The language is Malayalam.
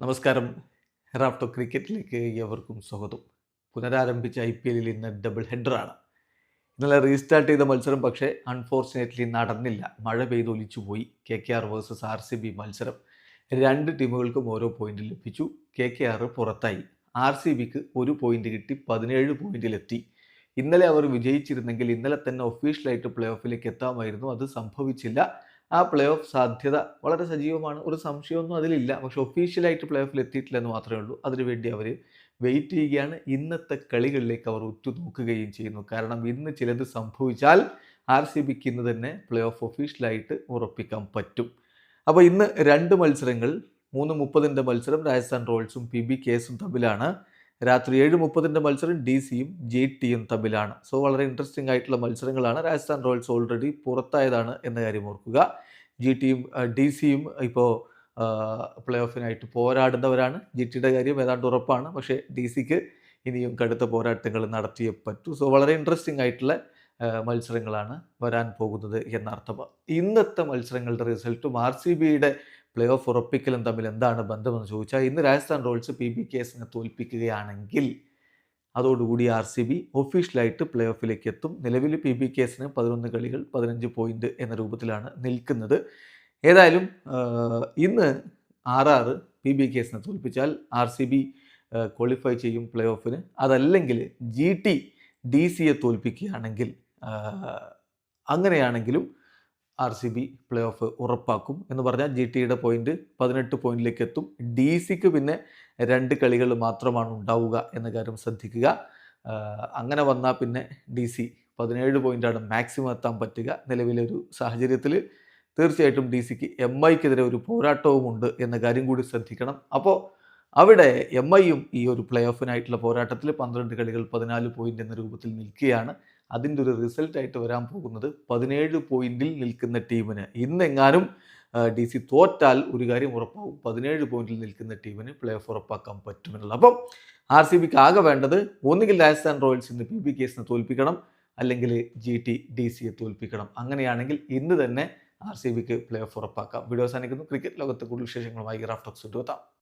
നമസ്കാരം. റാഫ്റ്റോ ക്രിക്കറ്റിലേക്ക് എവർക്കും സ്വാഗതം. പുനരാരംഭിച്ച ഐ പി എല്ലിൽ ഇന്ന് ഡബിൾ ഹെഡറാണ് ഇന്നലെ റീസ്റ്റാർട്ട് ചെയ്ത മത്സരം പക്ഷേ അൺഫോർച്ചുനേറ്റ്ലി നടന്നില്ല. മഴ പെയ്ത് പോയി. K K R versus R C B മത്സരം. രണ്ട് ടീമുകൾക്കും ഓരോ പോയിന്റ് ലഭിച്ചു. കെ കെ ആർ പുറത്തായി. ആർ സി ബിക്ക് ഒരു പോയിന്റ് കിട്ടി പതിനേഴ് പോയിന്റിലെത്തി ഇന്നലെ അവർ വിജയിച്ചിരുന്നെങ്കിൽ ഇന്നലെ തന്നെ ഒഫീഷ്യലായിട്ട് പ്ലേ ഓഫിലേക്ക് എത്താമായിരുന്നു. അത് സംഭവിച്ചില്ല. ആ പ്ലേ ഓഫ് സാധ്യത വളരെ സജീവമാണ്. ഒരു സംശയമൊന്നും അതിലില്ല. പക്ഷെ ഒഫീഷ്യലായിട്ട് പ്ലേ ഓഫിൽ എത്തിയിട്ടില്ല എന്ന് മാത്രമേ ഉള്ളൂ. അതിനുവേണ്ടി അവർ വെയിറ്റ് ചെയ്യുകയാണ്. ഇന്നത്തെ കളികളിലേക്ക് അവർ ഉറ്റുനോക്കുകയും ചെയ്യുന്നു. കാരണം ഇന്ന് ചിലത് സംഭവിച്ചാൽ ആർ സി ബിക്ക് ഇന്ന് തന്നെ പ്ലേ ഓഫ് ഒഫീഷ്യലായിട്ട് ഉറപ്പിക്കാൻ പറ്റും. അപ്പോൾ ഇന്ന് രണ്ട് മത്സരങ്ങൾ മൂന്ന് മുപ്പതിന്റെ മത്സരം രാജസ്ഥാൻ റോയൽസും പി ബി കേസും തമ്മിലാണ്. രാത്രി ഏഴ് മുപ്പതിന്റെ മത്സരം ഡി സിയും ജെ ടിയും തമ്മിലാണ്. സോ വളരെ ഇൻട്രസ്റ്റിംഗ് ആയിട്ടുള്ള മത്സരങ്ങളാണ് രാജസ്ഥാൻ റോയൽസ് ഓൾറെഡി പുറത്തായതാണ് എന്ന കാര്യം ഓർക്കുക. ജി ടിയും ഡി സിയും ഇപ്പോൾ പ്ലേ ഓഫിനായിട്ട് പോരാടുന്നവരാണ്. ജി ടിയുടെ കാര്യം ഏതാണ്ട് ഉറപ്പാണ്. പക്ഷേ ഡി സിക്ക് ഇനിയും കടുത്ത പോരാട്ടങ്ങൾ നടത്തിയേ പറ്റൂ. സോ വളരെ ഇൻട്രസ്റ്റിംഗ് ആയിട്ടുള്ള മത്സരങ്ങളാണ് വരാൻ പോകുന്നത് എന്നർത്ഥം. ഇന്നത്തെ മത്സരങ്ങളുടെ റിസൾട്ടും ആർ സി ബിയുടെ പ്ലേ ഓഫ് ഉറപ്പിക്കലും തമ്മിൽ എന്താണ് ബന്ധമെന്ന് ചോദിച്ചാൽ ഇന്ന് രാജസ്ഥാൻ റോയൽസ് പി ബി കേസിനെ തോൽപ്പിക്കുകയാണെങ്കിൽ അതോടുകൂടി ആർ സി ബി ഒഫീഷ്യലായിട്ട് പ്ലേ ഓഫിലേക്ക് എത്തും. നിലവിൽ പി ബി കേസിന് പതിനൊന്ന് കളികൾ പതിനഞ്ച് പോയിന്റ് എന്ന രൂപത്തിലാണ് നിൽക്കുന്നത്. ഏതായാലും ഇന്ന് ആർ ആർ പി ബി കേസിനെ തോൽപ്പിച്ചാൽ ആർ സി ബി ക്വാളിഫൈ ചെയ്യും പ്ലേ ഓഫിന് അതല്ലെങ്കിൽ ജി ടി ഡി സിയെ തോൽപ്പിക്കുകയാണെങ്കിൽ അങ്ങനെയാണെങ്കിലും R C B play off ഉറപ്പാക്കും എന്ന് പറഞ്ഞാൽ ജി ടിയുടെ പോയിന്റ് പതിനെട്ട് പോയിന്റിലേക്ക് എത്തും. ഡി സിക്ക് പിന്നെ രണ്ട് കളികൾ മാത്രമാണ് ഉണ്ടാവുക എന്ന കാര്യം ശ്രദ്ധിക്കുക. അങ്ങനെ വന്നാൽ പിന്നെ ഡി സി പതിനേഴ് പോയിന്റാണ് മാക്സിമം എത്താൻ പറ്റുക. നിലവിലെ ഒരു സാഹചര്യത്തിൽ തീർച്ചയായിട്ടും ഡി സിക്ക് എം ഐക്കെതിരെ ഒരു പോരാട്ടവുമുണ്ട് എന്ന കാര്യം കൂടി ശ്രദ്ധിക്കണം. അപ്പോൾ അവിടെ എം ഐയും ഈ ഒരു പ്ലേ ഓഫിനായിട്ടുള്ള പോരാട്ടത്തിൽ പന്ത്രണ്ട് കളികൾ പതിനാല് പോയിന്റ് എന്ന രൂപത്തിൽ നിൽക്കുകയാണ്. അതിന്റെ ഒരു റിസൾട്ടായിട്ട് വരാൻ പോകുന്നത് പതിനേഴ് പോയിന്റിൽ നിൽക്കുന്ന ടീമിന്. ഇന്നെങ്ങാനും ഡി സി തോറ്റാൽ ഒരു കാര്യം ഉറപ്പാവും. പതിനേഴ് പോയിന്റിൽ നിൽക്കുന്ന ടീമിന് പ്ലേ ഓഫ് ഉറപ്പാക്കാൻ പറ്റുമെന്നുള്ളത്. അപ്പം ആർ സി ബിക്ക് ആകെ വേണ്ടത് ഒന്നുകിൽ രാജസ്ഥാൻ റോയൽസ് ഇന്ന് പി ബി കേസിനെ തോൽപ്പിക്കണം അല്ലെങ്കിൽ ജി ടി ഡി സിയെ തോൽപ്പിക്കണം. അങ്ങനെയാണെങ്കിൽ ഇന്ന് തന്നെ ആർ സി ബിക്ക് പ്ലേ ഓഫ് ഉറപ്പാക്കാം. വീഡിയോ അവസാനിക്കുന്നു. ക്രിക്കറ്റ് ലോകത്തെ കൂടുതൽ വിശേഷങ്ങളുമായി ഗ്രാഫ്റ്റോക്സ് എത്താം